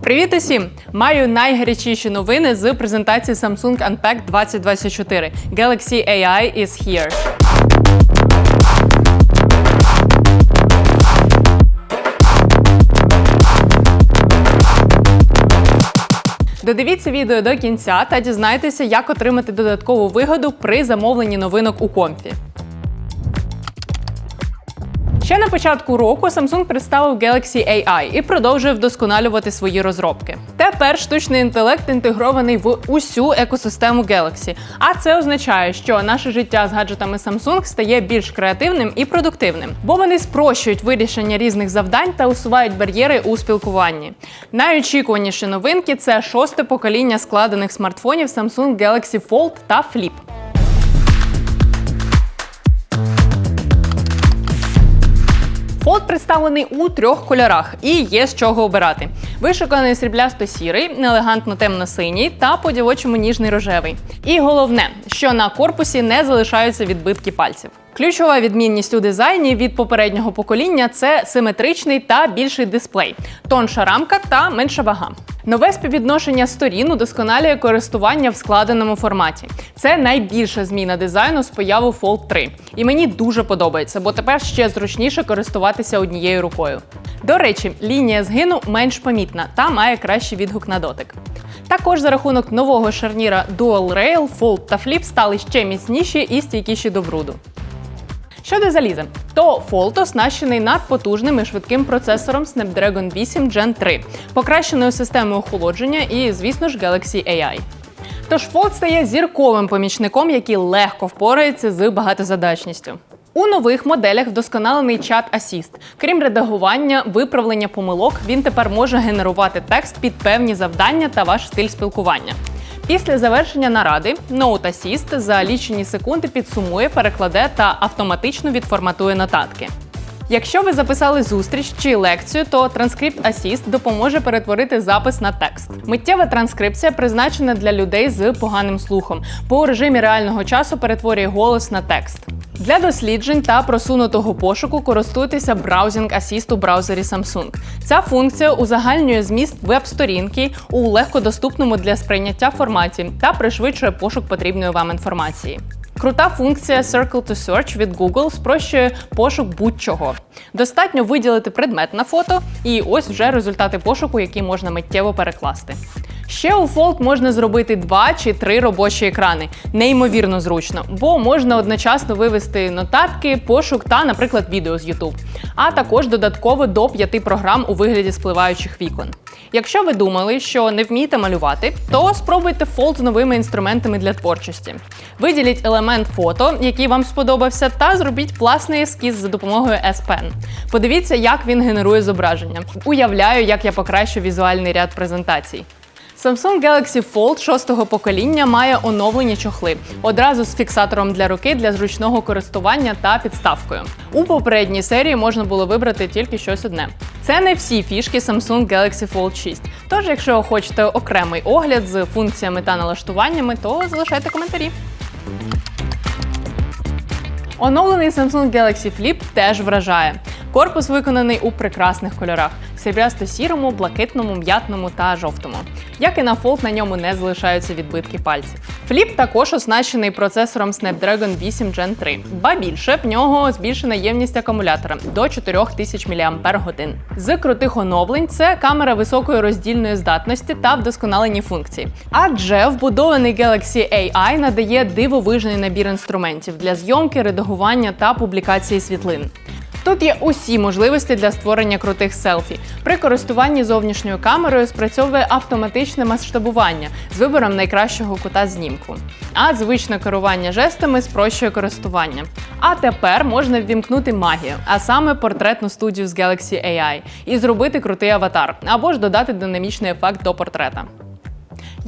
Привіт усім! Маю найгарячіші новини з презентації Samsung Unpacked 2024. Galaxy AI is here. Додивіться відео до кінця та дізнайтеся, як отримати додаткову вигоду при замовленні новинок у комфі. Ще на початку року Samsung представив Galaxy AI і продовжує вдосконалювати свої розробки. Тепер штучний інтелект інтегрований в усю екосистему Galaxy. А це означає, що наше життя з гаджетами Samsung стає більш креативним і продуктивним, бо вони спрощують вирішення різних завдань та усувають бар'єри у спілкуванні. Найочікуваніші новинки це шосте покоління складених смартфонів Samsung Galaxy Fold та Flip. Фолд представлений у трьох кольорах і є з чого обирати. Вишуканий сріблясто-сірий, елегантно темно-синій та по-дівочому ніжний рожевий. І головне, що на корпусі не залишаються відбитки пальців. Ключова відмінність у дизайні від попереднього покоління це симетричний та більший дисплей, тонша рамка та менша вага. Нове співвідношення сторін удосконалює користування в складеному форматі. Це найбільша зміна дизайну з появу Fold 3. І мені дуже подобається, бо тепер ще зручніше користуватися однією рукою. До речі, лінія згину менш помітна та має кращий відгук на дотик. Також за рахунок нового шарніра Dual Rail, Fold та Flip стали ще міцніші і стійкіші до бруду. Щодо заліза, то Fold оснащений надпотужним і швидким процесором Snapdragon 8 Gen 3, покращеною системою охолодження і, звісно ж, Galaxy AI. Тож Fold стає зірковим помічником, який легко впорається з багатозадачністю. У нових моделях вдосконалений чат Assist. Крім редагування, виправлення помилок, він тепер може генерувати текст під певні завдання та ваш стиль спілкування. Після завершення наради Assist за лічені секунди підсумує, перекладе та автоматично відформатує нотатки. Якщо ви записали зустріч чи лекцію, то транскрипт Assist допоможе перетворити запис на текст. Миттєва транскрипція призначена для людей з поганим слухом, бо у режимі реального часу перетворює голос на текст. Для досліджень та просунутого пошуку користуйтеся Browsing Assist у браузері Samsung. Ця функція узагальнює зміст веб-сторінки у легкодоступному для сприйняття форматі та пришвидшує пошук потрібної вам інформації. Крута функція Circle to Search від Google спрощує пошук будь-чого. Достатньо виділити предмет на фото, і ось вже результати пошуку, які можна миттєво перекласти. Ще у Fold можна зробити два чи три робочі екрани. Неймовірно зручно, бо можна одночасно вивести нотатки, пошук та, наприклад, відео з YouTube. А також додатково до п'яти програм у вигляді спливаючих вікон. Якщо ви думали, що не вмієте малювати, то спробуйте Fold з новими інструментами для творчості. Виділіть елемент фото, який вам сподобався, та зробіть власний ескіз за допомогою S-Pen. Подивіться, як він генерує зображення. Уявляю, як я покращу візуальний ряд презентацій. Samsung Galaxy Fold шостого покоління має оновлені чохли одразу з фіксатором для руки для зручного користування та підставкою. У попередній серії можна було вибрати тільки щось одне. Це не всі фішки Samsung Galaxy Fold 6. Тож, якщо хочете окремий огляд з функціями та налаштуваннями, то залишайте коментарі. Оновлений Samsung Galaxy Flip теж вражає. Корпус виконаний у прекрасних кольорах: сріблясто-сірому, блакитному, м'ятному та жовтому. Як і на Fold, на ньому не залишаються відбитки пальців. Фліп також оснащений процесором Snapdragon 8 Gen 3. Ба більше в нього збільшена ємність акумулятора до 4000 мАч. З крутих оновлень це камера високої роздільної здатності та вдосконалені функції. Адже вбудований Galaxy AI надає дивовижний набір інструментів для зйомки, редагування та публікації світлин. Тут є усі можливості для створення крутих селфі. При користуванні зовнішньою камерою спрацьовує автоматичне масштабування з вибором найкращого кута знімку. А звичне керування жестами спрощує користування. А тепер можна ввімкнути магію, а саме портретну студію з Galaxy AI, і зробити крутий аватар, або ж додати динамічний ефект до портрета.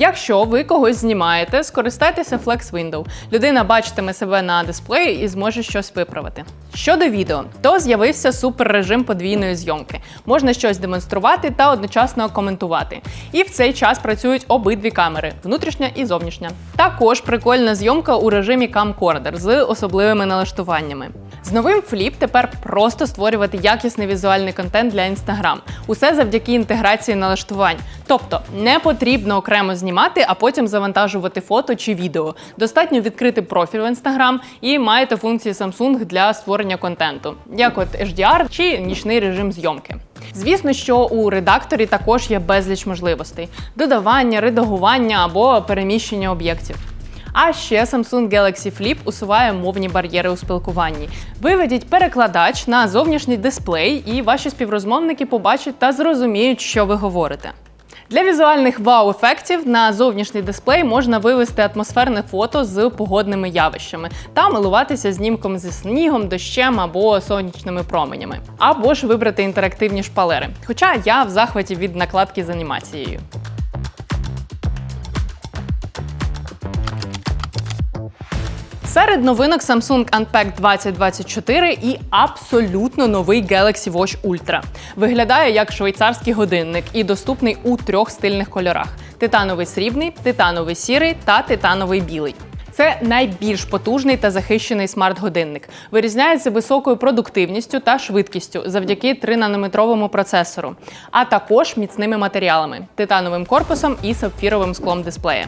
Якщо ви когось знімаєте, скористайтеся Flex Window. Людина бачитиме себе на дисплеї і зможе щось виправити. Щодо відео, то з'явився суперрежим подвійної зйомки. Можна щось демонструвати та одночасно коментувати. І в цей час працюють обидві камери внутрішня і зовнішня. Також прикольна зйомка у режимі Camcorder з особливими налаштуваннями. З новим Flip тепер просто створювати якісний візуальний контент для Instagram. Усе завдяки інтеграції налаштувань. Тобто не потрібно окремо знімати, а потім завантажувати фото чи відео. Достатньо відкрити профіль в Instagram і маєте функції Samsung для створення контенту, як от HDR чи нічний режим зйомки. Звісно, що у редакторі також є безліч можливостей: додавання, редагування або переміщення об'єктів. А ще Samsung Galaxy Flip усуває мовні бар'єри у спілкуванні. Виведіть перекладач на зовнішній дисплей, і ваші співрозмовники побачать та зрозуміють, що ви говорите. Для візуальних вау-ефектів на зовнішній дисплей можна вивести атмосферне фото з погодними явищами та милуватися знімком зі снігом, дощем або сонячними променями, або ж вибрати інтерактивні шпалери. Хоча я в захваті від накладки з анімацією. Серед новинок Samsung Unpacked 2024 і абсолютно новий Galaxy Watch Ultra. Виглядає як швейцарський годинник і доступний у трьох стильних кольорах: титановий срібний, титановий сірий та титановий білий. Це найбільш потужний та захищений смарт-годинник. Вирізняється високою продуктивністю та швидкістю завдяки 3-нанометровому процесору, а також міцними матеріалами, титановим корпусом і сапфіровим склом дисплея.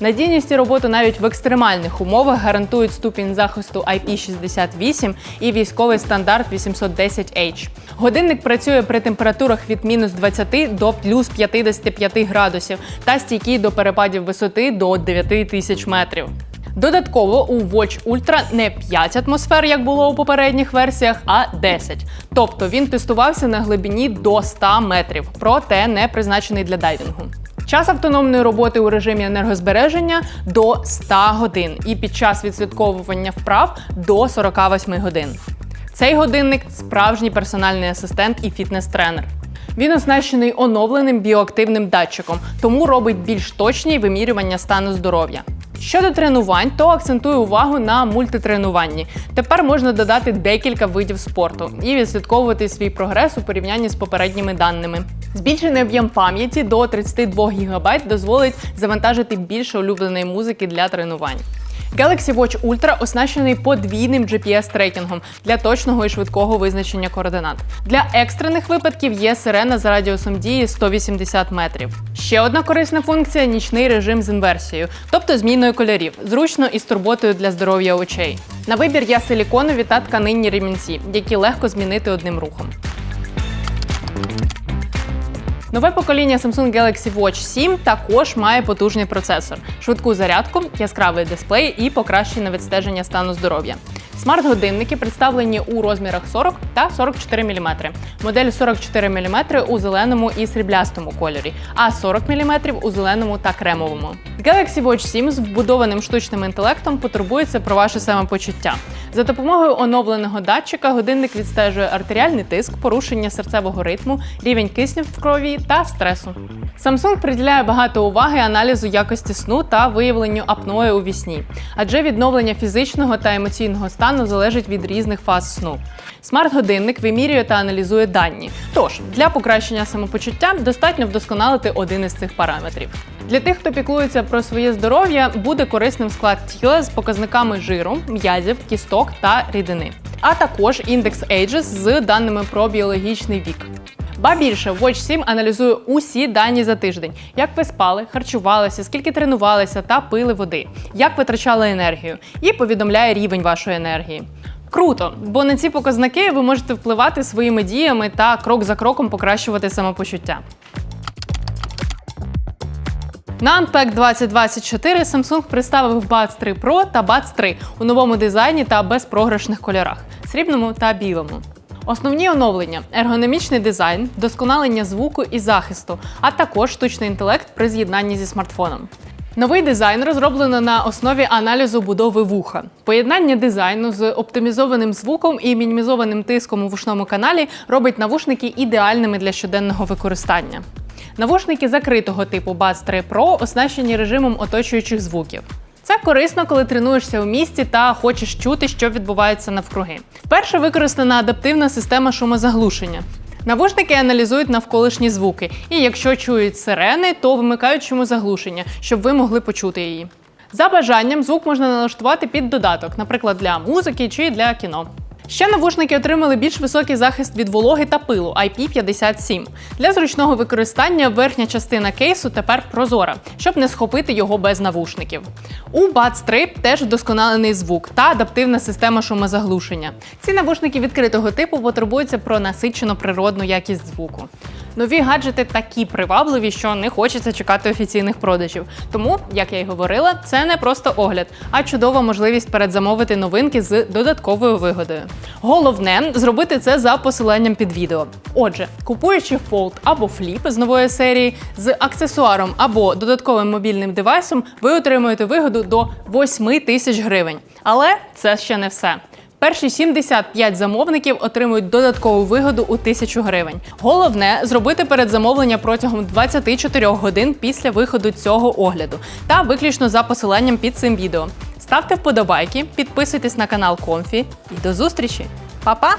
Надійність і роботу навіть в екстремальних умовах гарантують ступінь захисту IP68 і військовий стандарт 810H. Годинник працює при температурах від мінус 20 до плюс 55 градусів та стійкий до перепадів висоти до 9 тисяч метрів. Додатково у Watch Ultra не 5 атмосфер, як було у попередніх версіях, а 10. Тобто він тестувався на глибині до 100 метрів, проте не призначений для дайвінгу. Час автономної роботи у режимі енергозбереження до 100 годин і під час відслідковування вправ до 48 годин. Цей годинник справжній персональний асистент і фітнес-тренер. Він оснащений оновленим біоактивним датчиком, тому робить більш точні вимірювання стану здоров'я. Щодо тренувань, то акцентую увагу на мультитренуванні. Тепер можна додати декілька видів спорту і відслідковувати свій прогрес у порівнянні з попередніми даними. Збільшений об'єм пам'яті до 32 ГБ дозволить завантажити більше улюбленої музики для тренувань. Galaxy Watch Ultra оснащений подвійним GPS-трекінгом для точного і швидкого визначення координат. Для екстрених випадків є сирена з радіусом дії 180 метрів. Ще одна корисна функція нічний режим з інверсією, тобто зміною кольорів, зручно і з турботою для здоров'я очей. На вибір є силіконові та тканинні ремінці, які легко змінити одним рухом. Нове покоління Samsung Galaxy Watch 7 також має потужний процесор, швидку зарядку, яскравий дисплей і покращене відстеження стану здоров'я. Смарт-годинники представлені у розмірах 40 та 44 мм. Модель 44 мм у зеленому і сріблястому кольорі, а 40 мм у зеленому та кремовому. Galaxy Watch 7 з вбудованим штучним інтелектом потурбується про ваше самопочуття. За допомогою оновленого датчика годинник відстежує артеріальний тиск, порушення серцевого ритму, рівень кисню в крові та стресу. Samsung приділяє багато уваги аналізу якості сну та виявленню апної у вісні, адже відновлення фізичного та емоційного стану залежить від різних фаз сну. Смарт-годинник вимірює та аналізує дані. Тож для покращення самопочуття достатньо вдосконалити один із цих параметрів. Для тих, хто піклується про своє здоров'я, буде корисним склад тіла з показниками жиру, м'язів, кісток та рідини, а також індекс Ages з даними про біологічний вік. Ба більше, Watch 7 аналізує усі дані за тиждень: як ви спали, харчувалися, скільки тренувалися та пили води, як витрачали енергію, і повідомляє рівень вашої енергії. Круто, бо на ці показники ви можете впливати своїми діями та крок за кроком покращувати самопочуття. На Unpacked 2024 Samsung представив Buds 3 Pro та Buds 3 у новому дизайні та безпрограшних кольорах срібному та білому. Основні оновлення: ергономічний дизайн, вдосконалення звуку і захисту, а також штучний інтелект при з'єднанні зі смартфоном. Новий дизайн розроблено на основі аналізу будови вуха. Поєднання дизайну з оптимізованим звуком і мінімізованим тиском у вушному каналі робить навушники ідеальними для щоденного використання. Навушники закритого типу Buds 3 Pro оснащені режимом оточуючих звуків. Це корисно, коли тренуєшся у місті та хочеш чути, що відбувається навкруги. Вперше використана адаптивна система шумозаглушення. Навушники аналізують навколишні звуки, і якщо чують сирени, то вимикають шумозаглушення, щоб ви могли почути її. За бажанням звук можна налаштувати під додаток, наприклад, для музики чи для кіно. Ще навушники отримали більш високий захист від вологи та пилу IP57. Для зручного використання верхня частина кейсу тепер прозора, щоб не схопити його без навушників. У Buds 3 теж вдосконалений звук та адаптивна система шумозаглушення. Ці навушники відкритого типу потурбуються про насичену природну якість звуку. Нові гаджети такі привабливі, що не хочеться чекати офіційних продажів. Тому, як я й говорила, це не просто огляд, а чудова можливість передзамовити новинки з додатковою вигодою. Головне зробити це за посиланням під відео. Отже, купуючи Fold або Flip з нової серії з аксесуаром або додатковим мобільним девайсом, ви отримуєте вигоду до 8 тисяч гривень. Але це ще не все. Перші 75 замовників отримують додаткову вигоду у 1000 гривень. Головне зробити передзамовлення протягом 24 годин після виходу цього огляду та виключно за посиланням під цим відео. Ставте вподобайки, підписуйтесь на канал Комфі і до зустрічі. Па-па!